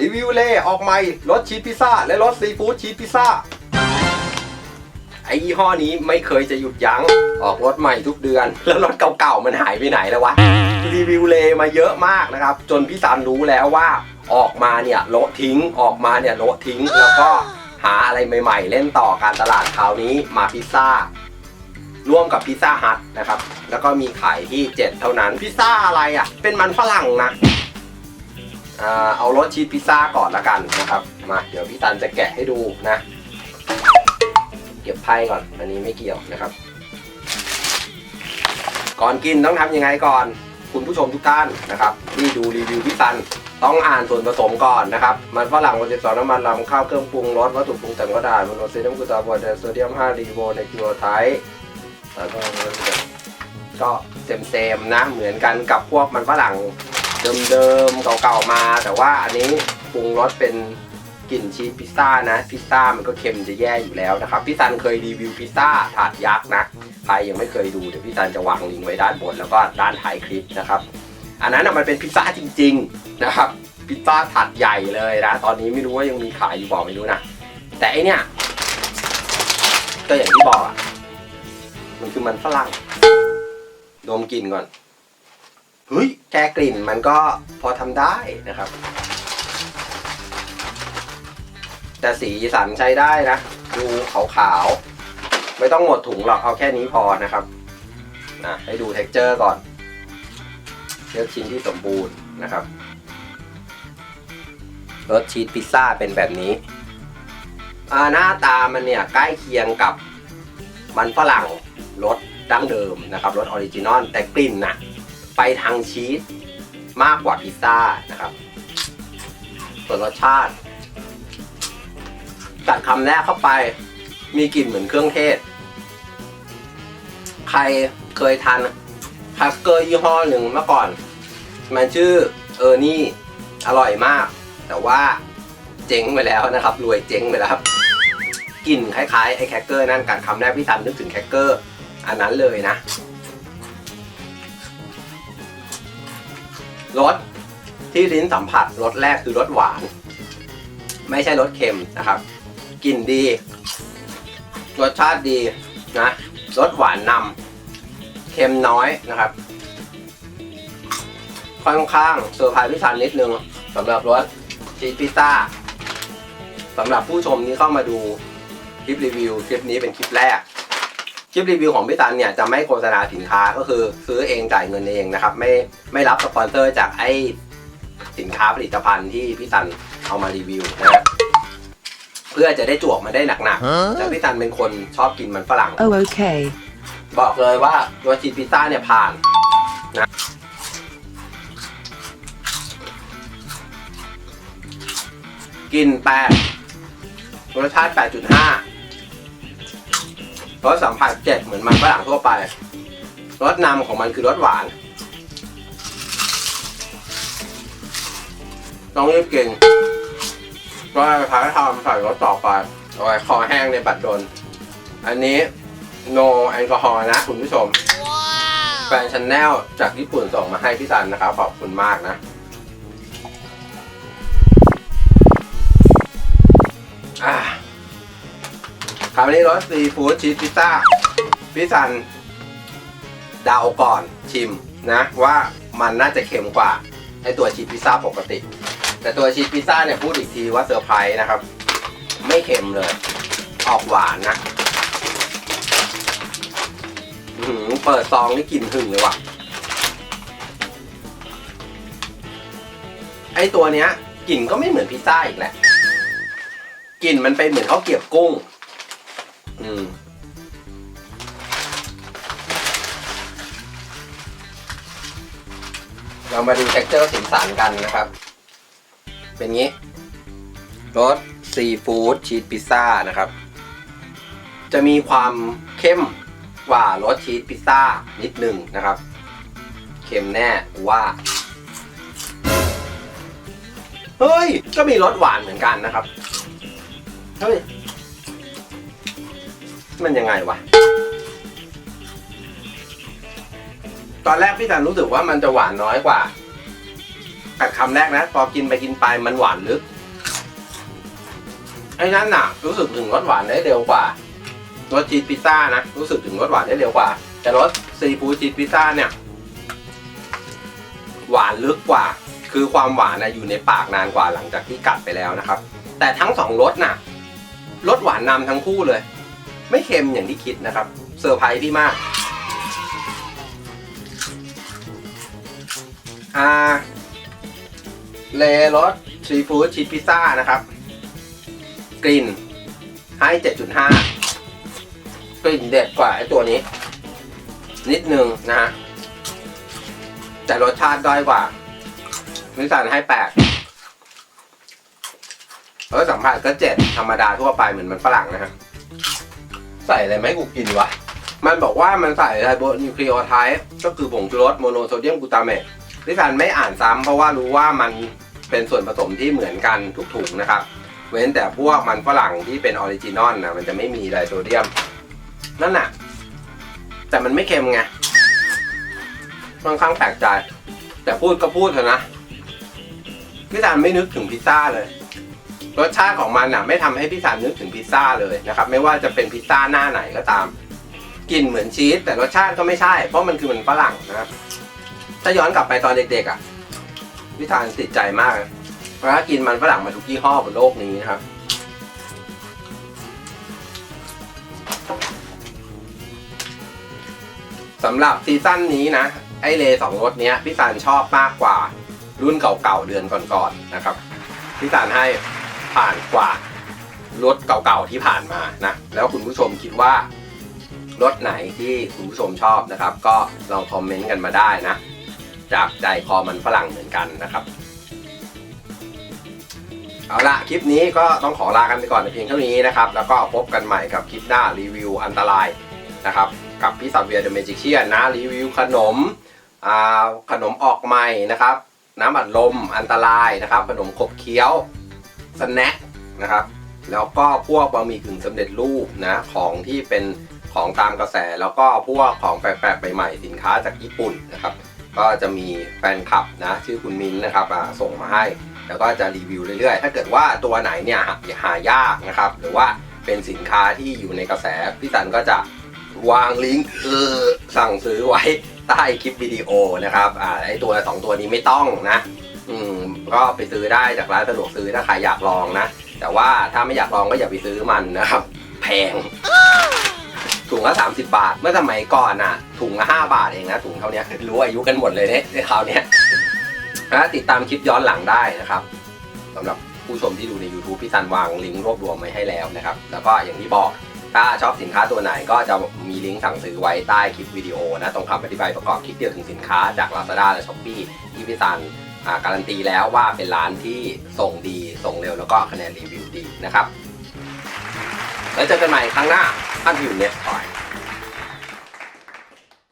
รีวิวเล่ออกใหม่รสชีสพิซซ่า และรสซีฟู้ดชีสพิซซ่า ไอยี่ห้อนี้ไม่เคยจะหยุดยัง้ง ออกรถใหม่ทุกเดือน แล้วรถเก่าๆมันหายไปไหนแล้ววะ รีวิวเลมาเยอะมากนะครับ จนพี่ซันรู้แล้วว่า ออกมาเนี่ยโละทิ้ง ออกมาเนี่ยโละทิ้ง แล้วก็หาอะไรใหม่ๆ เล่นต่อการตลาดคราวนี้มาพิซซ่าร่วมกับพิซซ่าฮัทนะครับ แล้วก็มีขายที่ 7 เท่านั้น พิซซ่าอะไรอะ เป็นมันฝรั่งนะ เอารสชีสพิซซ่าก่อนละกันนะครับ มาเดี๋ยวพี่ตันจะแกะให้ดูนะ เก็บไพ่ก่อน อันนี้ไม่เกี่ยวนะครับ ก่อนกินต้องทำยังไงก่อน คุณผู้ชมทุกท่านนะครับ ที่ดูรีวิวพี่ตันต้องอ่านส่วนผสมก่อนนะครับ มันฝรั่งวันที่สองน้ำมันลำข้าวเครื่องปรุงรสวัตถุปรุงแต่งก็ได้มันโซเดียมกลูตาโบไดโซเดียม5รีโบในกิโลไทป์แล้วก็ก็เซมเซมๆนะ เหมือนกันกับพวกมันฝรั่ง เดิมๆเก่าๆมา แต่ว่าอันนี้ปรุงรสเป็นกลิ่นชีสพิซซ่านะพิซซ่ามันก็เค็มจะแย่อยู่แล้วนะครับพี่ซันเคยรีวิวพิซซ่าถาดยักษ์นะใครยังไม่เคยดูเดี๋ยวพี่ซันจะวางลิงก์ไว้ด้านบนแล้วก็ด้านท้ายคลิปนะครับ อันนั้นนะมันเป็นพิซซ่าจริง ๆนะครับพิซซ่าถาดใหญ่เลยนะตอนนี้ไม่รู้ว่ายังมีขายอยู่บอกไม่รู้นะแต่ไอเนี่ยก็อย่างที่บอกอะมันคือมันฝรั่งดมกลิ่นก่อนเฮ้ยแค่กลิ่นมันก็พอทำได้นะครับ แต่สีสันใช้ได้นะ ดูขาวๆ ไม่ต้องหมดถุงหรอกเอาแค่นี้พอนะครับนะให้ดูเท็กเจอร์ก่อนเลือกชิ้นที่สมบูรณ์นะครับรสชีสพิซซ่าเป็นแบบนี้หน้าตามันเนี่ยใกล้เคียงกับมันฝรั่งรสดั้งเดิมนะครับรสออริจินอลแต่กลิ่นน่ะ ไปทางชีสมากกว่าพิซซ่านะครับ ส่วนรสชาติกัดคำแรกเข้าไป มีกลิ่นเหมือนเครื่องเทศ ใครเคยทานแฮกเกอร์ยี่ห้อหนึ่งเมื่อก่อน มันชื่อเออร์นี่อร่อยมาก แต่ว่าเจ๊งไปแล้วนะครับ รวยเจ๊งไปแล้วครับกลิ่นคล้ายๆไอ้แคคเกอร์นั่นการคำแรกพี่ซันนึกถึงแคคเกอร์อันนั้นเลยนะ รสที่ลิ้นสัมผัสรสแรกคือรสหวาน ไม่ใช่รสเค็มนะครับกลิ่นดี รสชาติดีนะรสหวานนำเค็มน้อยนะครับ ค่อนข้างเซอร์ไพรส์พี่ซันนิดนึงสำหรับรสชีสพิซซ่าสำหรับผู้ชมที่เข้ามาดูคลิปรีวิวคลิปนี้เป็นคลิปแรก คลิปรีวิวของพี่ซันเนี่ยจะไม่โฆษณาสินค้าก็คือซื้อเองจ่ายเงินเองนะครับไม่ไม่รับสปอนเซอร์จากไอ้สินค้าผลิตภัณฑ์ที่พี่ซันเอามารีวิวนะเพื่อจะได้จวกมาได้หนักๆแล้วพี่ซันเป็นคนชอบกินมันฝรั่ง Oh, okay. บอกเลยว่าตัวชีสพิซซ่าเนี่ยผ่านนะกินแปดรสชาติ 8.5 รสสัมผัสเจ็ดเหมือนมันฝรั่งทั่วไป รสนำของมันคือรสหวาน ต้องรีบกินก็ให้พักให้ทำใส่รสต่อไปเอาไว้คอแห้งในบัดดล อันนี้ no แอลกอฮอล์นะคุณผู้ชม แฟนชันแนลจากญี่ปุ่นส่งมาให้พี่ซันนะครับ ขอบคุณมากนะ คราวนี้รสซีฟู้ดชีสพิซซ่าพี่ซันเดาก่อนชิมนะว่ามันน่าจะเค็มกว่าไอตัวชีสพิซซ่าปกติ แต่ตัวชีสพิซซ่าเนี่ยพูดอีกทีว่าเซอร์ไพรส์นะครับ ไม่เค็มเลย ออกหวานนะอื้อหือเปิดซองนี่กลิ่นหึงเลยว่ะไอตัวเนี้ยกลิ่นก็ไม่เหมือนพิซซ่าอีกแหละกลิ่นมันเป็นเหมือนข้าวเกรียบกุ้ง อืมเรามาดู t e x t อร์สีสันกันนะครับ เป็นงี้รสซีฟู้ดชีสพิซซ่านะครับ จะมีความเข้มกว่ารสชีสพิซซ่านิดหนึ่งนะครับ เค็มแน่กูว่า เฮ้ย ก็มีรสหวานเหมือนกันนะครับ เฮ้ย มันยังไงวะ ตอนแรกพี่ตันรู้สึกว่ามันจะหวานน้อยกว่ากัดคำแรกนะ พอกินไปกินไปมันหวานลึก ไอ้นั่นน่ะ รู้สึกถึงรสหวานได้เร็วกว่ารสชีสพิซซ่านะ รู้สึกถึงรสหวานได้เร็วกว่า แต่รสซีฟู้ดชีสพิซซ่าเนี่ย หวานลึกกว่า คือความหวานนะอยู่ในปากนานกว่าหลังจากที่กัดไปแล้วนะครับ แต่ทั้งสองรสน่ะรสหวานนำทั้งคู่เลย ไม่เค็มอย่างที่คิดนะครับเซอร์ไพรส์พี่มากอาเลรสซีฟู้ดชีสพิซซ่านะครับ กลิ่นให้7.5กลิ่นเด็ดกว่าไอ้ตัวนี้ นิดนึงนะฮะแต่รสชาติด้อยกว่านิสสันให้8รสสัมผัสก็7ธรรมดาทั่วไปเหมือนมันฝรั่งนะฮะ ใส่อะไรไหมกูกินวะ มันบอกว่ามันใส่ไทโบนิวคลีโอไทป์ก็คือผงชูรสโมโนโซเดียมกลูตาเมตนิสสันไม่อ่านซ้ำเพราะว่ารู้ว่ามันเป็นส่วนผสมที่เหมือนกันทุกถุงนะครับ เว้นแต่พวกมันฝรั่งที่เป็นออริจินอลนะมันจะไม่มีไดโซเดียม นั่นน่ะ แต่มันไม่เค็มไงค่อนข้างแปลกใจ แต่พูดก็พูดเถอะนะพี่สานไม่นึกถึงพิซซ่าเลย รสชาติของมันน่ะไม่ทำให้พี่สานนึกถึงพิซซ่าเลยนะครับไม่ว่าจะเป็นพิซซ่าหน้าไหนก็ตามกลิ่นเหมือนชีสแต่รสชาติก็ไม่ใช่ เพราะมันคือมันฝรั่งนะครับถ้าย้อนกลับไปตอนเด็กๆอะพี่สานติดใจมากเพราะกินมันฝรั่งมาทุกยี่ห้อบนโลกนี้นะครับสำหรับซีซั่นนี้นะ ไอเลสองรถเนี้ยพี่สานชอบมากกว่ารุ่นเก่าๆเดือนก่อนๆนะครับพี่สานให้ ผ่านกว่ารถเก่าๆที่ผ่านมานะแล้วคุณผู้ชมคิดว่ารถไหนที่คุณผู้ชมชอบนะครับ ก็ลองคอมเมนต์กันมาได้นะ จากใจคอมันฝรั่งเหมือนกันนะครับ เอาละคลิปนี้ก็ต้องขอลากันไปก่อนในเพียงเท่านี้นะครับ แล้วก็พบกันใหม่กับคลิปหน้ารีวิวอันตรายนะครับ กับพี่สับเวียเดอะเมจิเชียนนะรีวิวขนมขนมออกใหม่นะครับ น้ำอัดลมอันตรายนะครับ ขนมขบเคี้ยว สแน็คนะครับ แล้วก็พวกบะหมี่กึ่งสำเร็จรูปนะของที่เป็นของตามกระแสแล้วก็พวกของแปลกๆใหม่ๆสินค้าจากญี่ปุ่นนะครับ ก็จะมีแฟนคลับนะชื่อคุณมิ้นนะครับส่งมาให้ แล้วก็จะรีวิวเรื่อยๆ ถ้าเกิดว่าตัวไหนเนี่ยหายากนะครับ หรือว่าเป็นสินค้าที่อยู่ในกระแสพี่สันก็จะวางลิงก์สั่งซื้อไว้ใต้คลิปวิดีโอนะครับอไอตัวสองตัวนี้ไม่ต้องนะ อืมก็ไปซื้อได้จากร้านสะดวกซื้อถ้าใครอยากลองนะ แต่ว่าถ้าไม่อยากลองก็อย่าไปซื้อมันนะครับ แพง ถุงละ30 บาท เมื่อสมัยก่อนน่ะ ถุงละ5บาทเองนะถุงเท่านี้รู้อายุกันหมดเลยเนี่ยในคราวนี้นะติดตามคลิปย้อนหลังได้นะครับสำหรับผู้ชมที่ดูใน YouTube พี่ซันวางลิงก์รวบรวมไว้ให้แล้วนะครับ แล้วก็อย่างที่บอกถ้าชอบสินค้าตัวไหนก็จะมีลิงก์สั่งซื้อไว้ใต้คลิปวิดีโอนะตรงคำอธิบายประกอบคลิปเดียวถึงสินค้าจาก Lazada และ Shopee ที่พี่ซัน การันตีแล้วว่าเป็นร้านที่ส่งดีส่งเร็วแล้วก็คะแนนรีวิวดีนะครับ แล้วเจอกันใหม่ครั้งหน้าท่านอยู่เน็ตคอย